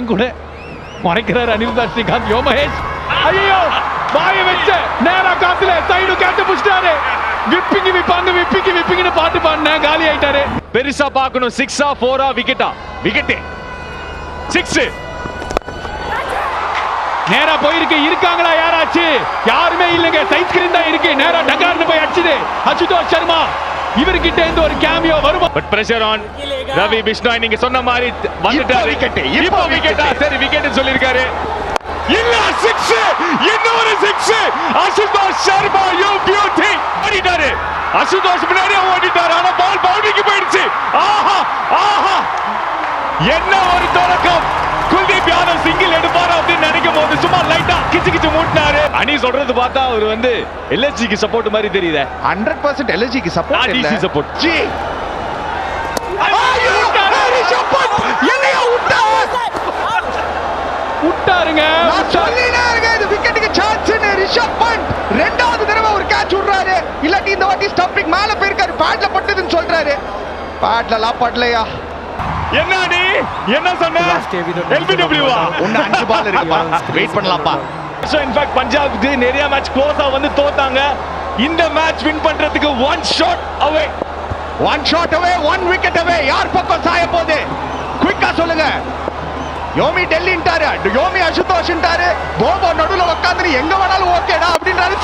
என் கூட மறைக்கிறார் அனிருதா ஸ்ரீகாந்த். யோ மகேஷ். ஐயோ வாய வச்ச நேரா காத்துல சைடு கேட்டு புடிச்சிட்டாரு. விப்பிங்கி விப்பாங்க விப்பிங்கி விப்பிங்கன்னு பாட்டு பாடின காலி ஆயிட்டாரு. பெருசா பார்க்கணும். சிக்ஸா ஃபோரா விக்கெட்டா விக்கெட்டு சிக்ஸ் நேரா போயிருக்கு. இருக்காங்களா? யாராச்சு? யாருமே இல்லைங்க. சைட் இவர்கிட்ட இருந்து ஒரு கேமியோ வருமா? But pressure on Ravi Bishnoi நீங்க சொன்ன மாதிரி வந்துட்டாரு. wicket, இப்போ விக்கெட்டா சரி விக்கெட் சொல்லிருக்காரு இல்ல சிக்ஸ் இன்னொரு six Ashutosh Sharma you beauty ஓடிட்டாரு. Ashutosh முன்னாடியே ஓடிட்டாரு. ஆனா பால் பவுண்டரிக்கு போயிடுச்சு. ஆஹா ஆஹா. என்ன ஒரு தொடக்கம். குல்தீப் யாதவ் சிங்கிள் எடுப்பாரு அப்படின்னு நினைக்கும் போது சும்மா லைட்டா கிச்சு கிச்சு சொல்றது பார்த்தா அவர் வந்து எல்எஸ்ஜிக்கு சப்போர்ட் மாதிரி தெரியுதே. ஹண்ட்ரட் பர்சன்ட் நான் சப்போர்ட் இல்ல. டிசி சப்போர்ட் ஜி விட்டாருங்க. இது விக்கெட்டுக்கு சான்ஸ் ரிஷப் பண்ட் ரெண்டாவது தடவை ஒரு கேட்ச் விடுறாரு. இல்லாட்டி இந்த வாட்டி ஸ்டம்பிங் மேல போயிருக்காரு. பேட்ல பட்டதுன்னு சொல்றாரு. பேட்ல படலையா? என்ன நீ என்ன சொன்ன எல்பிடபிள்யூவா ஒன்னு அஞ்சு பால் இருக்குப்பா வெயிட் பண்ணலாம்ப்பா. ஸோ இன்ஃபேக்ட் பஞ்சாப்க்கு நிறைய மேட்ச் க்ளோஸாக வந்து தோத்தாங்க. இந்த மேட்ச் வின் பண்றதுக்கு one shot away one shot away one wicket away யார் பக்கம் சாய போகுது? குயிக்கா சொல்லுங்க. யோமி டெல்லின்ட்டாரு. யோமி அசுதோஷ்ன்ட்டாரு. போபோ நடுவுல உட்காந்து எங்க வேணாலும் ஓகேடா அப்படின்றாரு.